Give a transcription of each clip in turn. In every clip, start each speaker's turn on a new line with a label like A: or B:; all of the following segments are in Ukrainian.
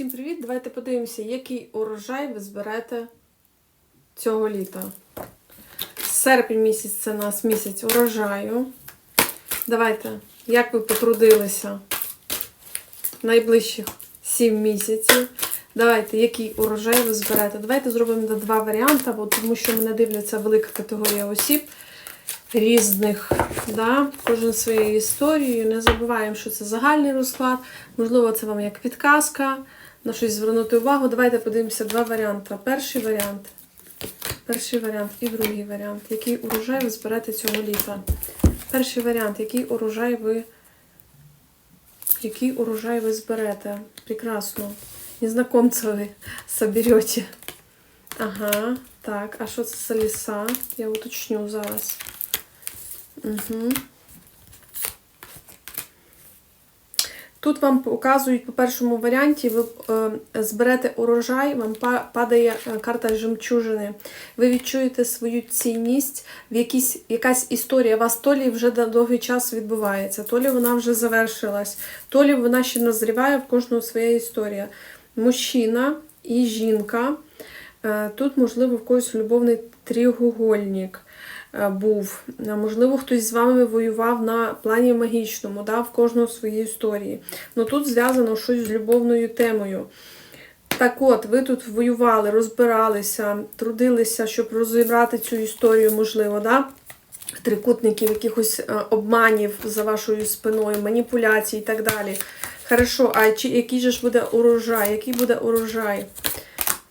A: Всім привіт! Давайте подивимося, який урожай ви зберете цього літа. Серпень місяць це нас місяць урожаю. Давайте, як ви потрудилися найближчих 7 місяців. Давайте, який урожай ви зберете. Давайте зробимо два варіанти, бо тому що мене дивляться велика категорія осіб різних. Да? Кожен своєю історією. Не забуваємо, що це загальний розклад. Можливо, це вам як підказка, на щось звернути увагу. Давайте подивимося два варіанти. Перший варіант. Перший варіант і другий варіант. Який урожай ви зберете цього літа? Перший варіант, який урожай ви. Який урожай ви зберете? Прекрасно. Незнакомця ви соберете. Ага, так. А що це за ліса? Я уточню зараз. Угу. Тут вам показують по першому варіанті, ви е, зберете урожай, вам падає е, карта жемчужини. Ви відчуєте свою цінність, в якійсь, якась історія вас то лі вже довгий час відбувається, то лі вона вже завершилась, то лі вона ще назріває в кожного своя історія. Мужчина і жінка. Е, Тут, можливо, в когось любовний тріугольник був. Е, Можливо, хтось з вами воював на плані магічному, да, в кожного свої історії. Ну тут зв'язано щось з любовною темою. Так от, ви тут воювали, розбиралися, трудилися, щоб розібрати цю історію, можливо, да? трикутників, якихось е, обманів за вашою спиною, маніпуляцій і так далі. Хорошо, а чи, який же ж буде урожай? Який буде урожай?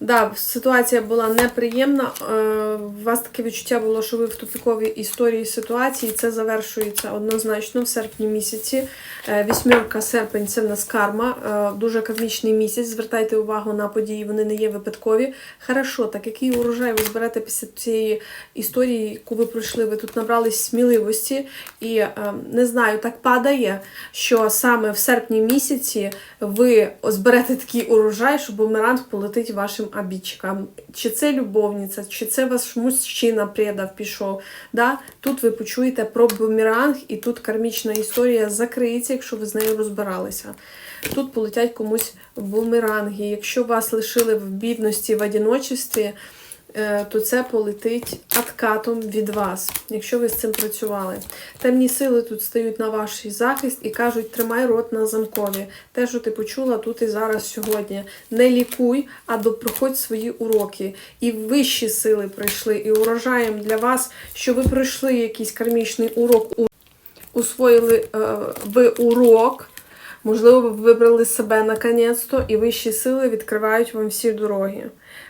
A: Да, ситуація була неприємна. Е, У вас таке відчуття було, що ви в тупіковій історії ситуації. Це завершується однозначно в серпні місяці. Е, Вісьмерка серпень це в нас карма, е, дуже кармічний місяць. Звертайте увагу на події, вони не є випадкові. Хорошо, так який урожай ви зберете після цієї історії, яку ви пройшли? Ви тут набрались сміливості і не знаю, так падає, що саме в серпні місяці ви зберете такий урожай, що бумеранг полетить вашим обідчикам. Чи це любовниця, чи це ваш мужчина предав пішов. Да? Тут ви почуєте про бумеранг, і тут кармічна історія закриється, якщо ви з нею розбиралися. Тут полетять комусь бумеранги. Якщо вас лишили в бідності, в одиночестві, то це полетить откатом від вас, якщо ви з цим працювали. Темні сили тут стають на ваш захист і кажуть, тримай рот на замкові. Те, що ти почула тут і зараз сьогодні. Не лікуй, а допроходь свої уроки. І вищі сили прийшли, і урожаєм для вас, що ви пройшли якийсь кармічний урок, усвоїли е, ви урок. Можливо, ви вибрали себе наконець-то, і вищі сили відкривають вам всі дороги.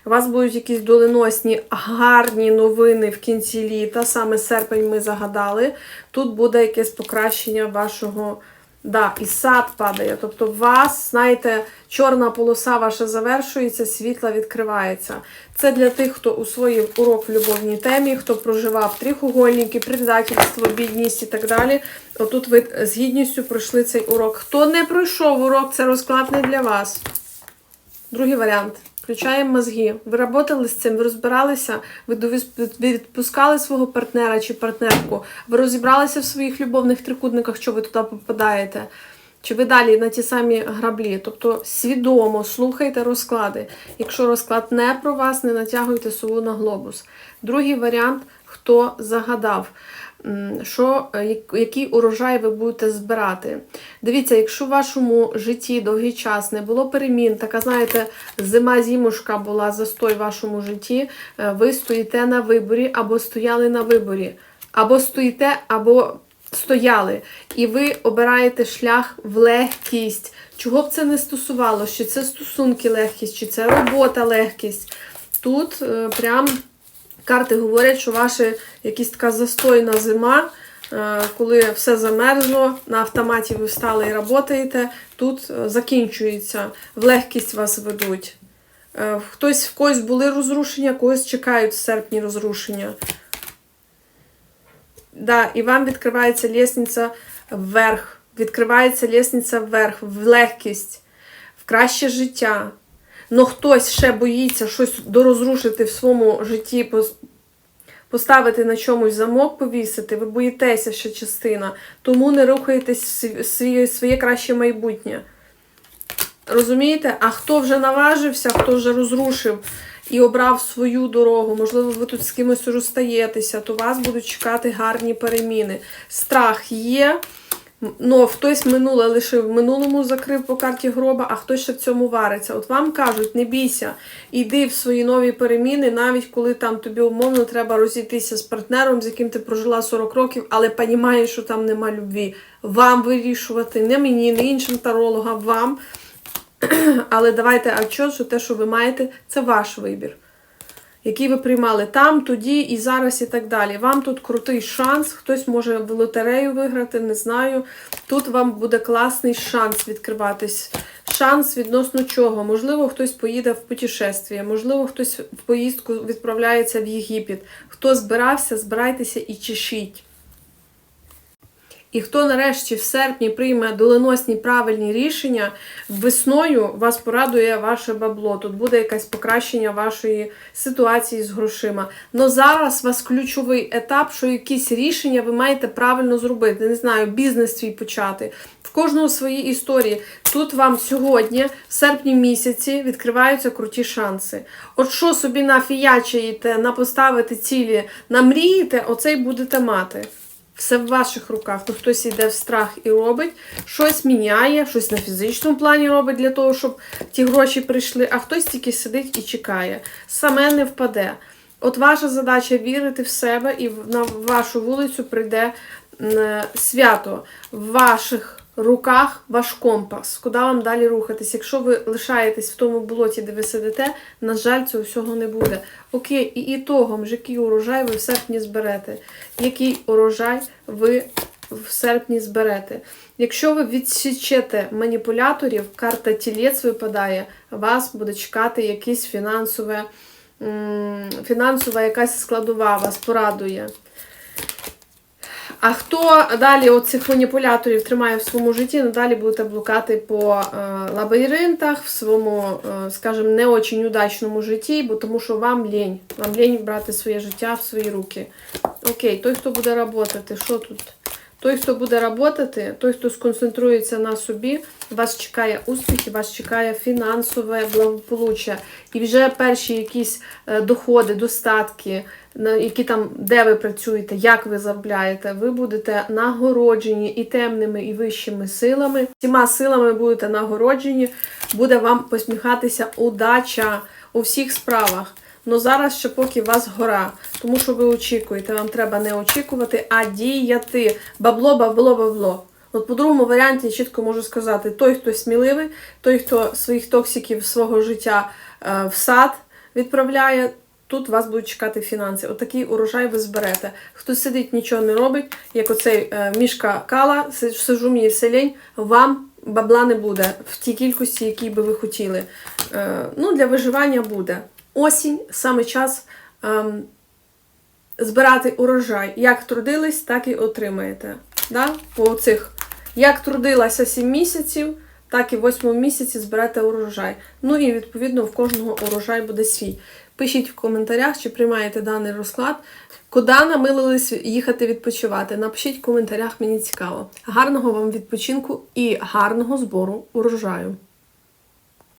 A: У вас будуть якісь доленосні, гарні новини в кінці літа, саме серпень ми загадали. Тут буде якесь покращення вашого. Да, і сад падає. Тобто, у вас, знаєте, чорна полоса ваша завершується, світла відкривається. Це для тих, хто усвоїв урок в любовній темі, хто проживав трихугольники, предательство, бідність і так далі. Отут ви з гідністю пройшли цей урок. Хто не пройшов урок, це розклад не для вас. Другий варіант. Включаємо мозги. Ви працювали з цим, ви розбиралися, ви відпускали свого партнера чи партнерку, ви розібралися в своїх любовних трикутниках, що ви туди попадаєте. Чи ви далі на ті самі граблі? Тобто свідомо слухайте розклади. Якщо розклад не про вас, не натягуйте сову на глобус. Другий варіант, хто загадав, що, е, який урожай ви будете збирати. Дивіться, якщо в вашому житті довгий час не було перемін, така, знаєте, зима-зімушка була застой в вашому житті, е, ви стоїте на виборі або стояли на виборі, або стоїте, або стояли, і ви обираєте шлях в легкість. Чого б це не стосувалося? Чи це стосунки легкість, чи це робота легкість. Тут е, прям карти говорять, що ваша якась така застойна зима, е, коли все замерзло, на автоматі ви встали і працюєте, тут е, закінчується, в легкість вас ведуть. Хтось в когось були розрушення, когось чекають в серпні розрушення. Да, і вам відкривається лісниця вверх. Відкривається лісниця вверх, в легкість, в краще життя. Но хтось ще боїться щось дорозрушити в своєму житті, поставити на чомусь замок, повісити, ви боїтеся ще частина, тому не рухаєтесь своє, своє краще майбутнє. Розумієте? А хто вже наважився, хто вже розрушив і обрав свою дорогу, можливо, ви тут з кимось розстаєтеся, то вас будуть чекати гарні переміни. Страх є. Ну, хтось минуле лише в минулому закрив по карті гроба, а хтось ще в цьому вариться. От вам кажуть, не бійся, йди в свої нові переміни, навіть коли там тобі умовно треба розійтися з партнером, з яким ти прожила 40 років, але розумієш, що там нема любві. Вам вирішувати, не мені, не іншим тарологам, вам. Але давайте, що, що те, що ви маєте, це ваш вибір який ви приймали там, тоді і зараз, і так далі. Вам тут крутий шанс, хтось може в лотерею виграти, не знаю. Тут вам буде класний шанс відкриватись. Шанс відносно чого? Можливо, хтось поїде в путешествие, можливо, хтось в поїздку відправляється в Єгипет. Хто збирався, збирайтеся і чешіть. І хто нарешті в серпні прийме доленосні правильні рішення, весною вас порадує ваше бабло. Тут буде якесь покращення вашої ситуації з грошима. Но зараз у вас ключовий етап, що якісь рішення ви маєте правильно зробити. Не знаю, бізнес свій почати. В кожного свої історії. Тут вам сьогодні, в серпні місяці, відкриваються круті шанси. От що собі нафіячаєте, напоставити цілі, намрієте, оце й будете мати. Все в ваших руках. То хтось йде в страх і робить, щось міняє, щось на фізичному плані робить для того, щоб ті гроші прийшли, а хтось тільки сидить і чекає. Саме не впаде. От ваша задача вірити в себе, і на вашу вулицю прийде свято в ваших руках ваш компас, куди вам далі рухатись. Якщо ви лишаєтесь в тому болоті, де ви сидите, на жаль, цього всього не буде. Окей, і ітогом, який урожай ви в серпні зберете. Який урожай ви в серпні зберете. Якщо ви відсічете маніпуляторів, карта тілець випадає, вас буде чекати якесь фінансове, фінансова якась складова, вас порадує. А хто далі от цих маніпуляторів тримає в своєму житті, надалі будете блукати по е, лабіринтах, в своєму, е, скажімо, не очень удачному житті, бо тому що вам лінь. Вам лінь брати своє життя в свої руки. Окей, той, хто буде працювати, що тут? Той, хто буде працювати, той, хто сконцентрується на собі, вас чекає успіх вас чекає фінансове благополуччя. І вже перші якісь е, доходи, достатки, які там, де ви працюєте, як ви заробляєте, ви будете нагороджені і темними, і вищими силами. Цими силами будете нагороджені, буде вам посміхатися удача у всіх справах. Ну зараз ще поки вас гора, тому що ви очікуєте, вам треба не очікувати, а діяти. Бабло, бабло, бабло. От по другому варіанті я чітко можу сказати: той, хто сміливий, той, хто своїх токсиків свого життя е, в сад відправляє, тут вас будуть чекати фінанси. Отакий урожай ви зберете. Хто сидить, нічого не робить, як оцей е, мішка кала, си- сижу мені все лінь, вам бабла не буде в тій кількості, якій би ви хотіли. Е, ну, для виживання буде. Осінь саме час ем, збирати урожай. Як трудились, так і отримаєте. Да? По цих. Як трудилася 7 місяців, так і в 8 місяці зберете урожай. Ну і відповідно в кожного урожай буде свій. Пишіть в коментарях, чи приймаєте даний розклад. Куди намилились їхати відпочивати? Напишіть в коментарях, мені цікаво. Гарного вам відпочинку і гарного збору урожаю!